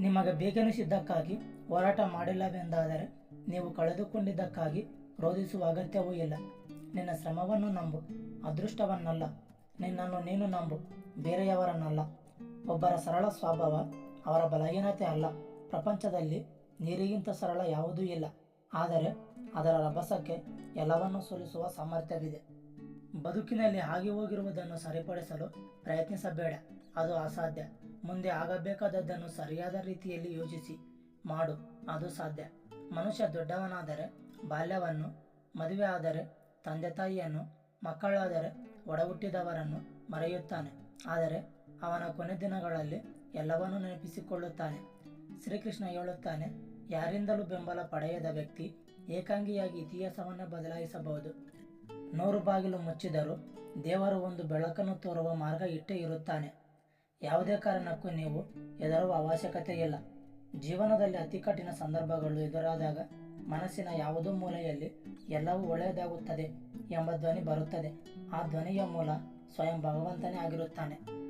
ನಿಮಗೆ ಬೇಕೆನಿಸಿದ್ದಕ್ಕಾಗಿ ಹೋರಾಟ ಮಾಡಿಲ್ಲವೆಂದಾದರೆ ನೀವು ಕಳೆದುಕೊಂಡಿದ್ದಕ್ಕಾಗಿ ರೋಧಿಸುವ ಅಗತ್ಯವೂ ಇಲ್ಲ. ನಿನ್ನ ಶ್ರಮವನ್ನು ನಂಬು, ಅದೃಷ್ಟವನ್ನಲ್ಲ. ನಿನ್ನನ್ನು ನೀನು ನಂಬು, ಬೇರೆಯವರನ್ನಲ್ಲ. ಒಬ್ಬರ ಸರಳ ಸ್ವಭಾವ ಅವರ ಬಲಹೀನತೆ ಅಲ್ಲ. ಪ್ರಪಂಚದಲ್ಲಿ ನೀರಿಗಿಂತ ಸರಳ ಯಾವುದೂ ಇಲ್ಲ. ಆದರೆ ಅದರ ರಭಸಕ್ಕೆ ಎಲ್ಲವನ್ನೂ ಸೋಲಿಸುವ ಸಾಮರ್ಥ್ಯವಿದೆ. ಬದುಕಿನಲ್ಲಿ ಆಗಿ ಹೋಗಿರುವುದನ್ನು ಸರಿಪಡಿಸಲು ಪ್ರಯತ್ನಿಸಬೇಡ. ಅದು ಅಸಾಧ್ಯ. ಮುಂದೆ ಆಗಬೇಕಾದದ್ದನ್ನು ಸರಿಯಾದ ರೀತಿಯಲ್ಲಿ ಯೋಜಿಸಿ ಮಾಡು, ಅದು ಸಾಧ್ಯ. ಮನುಷ್ಯ ದೊಡ್ಡವನಾದರೆ, ಬಾಲ್ಯವನ್ನು ಮದುವೆ ಆದರೆ ತಂದೆ ತಾಯಿಯನ್ನು ಮಕ್ಕಳಾದರೆ, ಒಡಹುಟ್ಟಿದವರನ್ನು ಮರೆಯುತ್ತಾನೆ. ಆದರೆ, ಅವನ ಕೊನೆ ದಿನಗಳಲ್ಲಿ ಎಲ್ಲವನ್ನೂ ನೆನಪಿಸಿಕೊಳ್ಳುತ್ತಾನೆ. ಶ್ರೀಕೃಷ್ಣ ಹೇಳುತ್ತಾನೆ, ಯಾರಿಂದಲೂ ಬೆಂಬಲ ಪಡೆಯದ ವ್ಯಕ್ತಿ ಏಕಾಂಗಿಯಾಗಿ ಇತಿಹಾಸವನ್ನು ಬದಲಾಯಿಸಬಹುದು. ನೂರು ಬಾಗಿಲು ಮುಚ್ಚಿದರೂ ದೇವರು ಒಂದು ಬೆಳಕನ್ನು ತೋರುವ ಮಾರ್ಗ ಇಟ್ಟೇ ಇರುತ್ತಾನೆ. ಯಾವುದೇ ಕಾರಣಕ್ಕೂ ನೀವು ಹೆದರುವ ಅವಶ್ಯಕತೆ ಇಲ್ಲ. ಜೀವನದಲ್ಲಿ ಅತಿ ಕಠಿಣ ಸಂದರ್ಭಗಳು ಎದುರಾದಾಗ ಮನಸ್ಸಿನ ಯಾವುದೋ ಮೂಲೆಯಲ್ಲಿ ಎಲ್ಲವೂ ಒಳ್ಳೆಯದಾಗುತ್ತದೆ ಎಂಬ ಧ್ವನಿ ಬರುತ್ತದೆ. ಆ ಧ್ವನಿಯ ಮೂಲ ಸ್ವಯಂ ಭಗವಂತನೇ ಆಗಿರುತ್ತಾನೆ.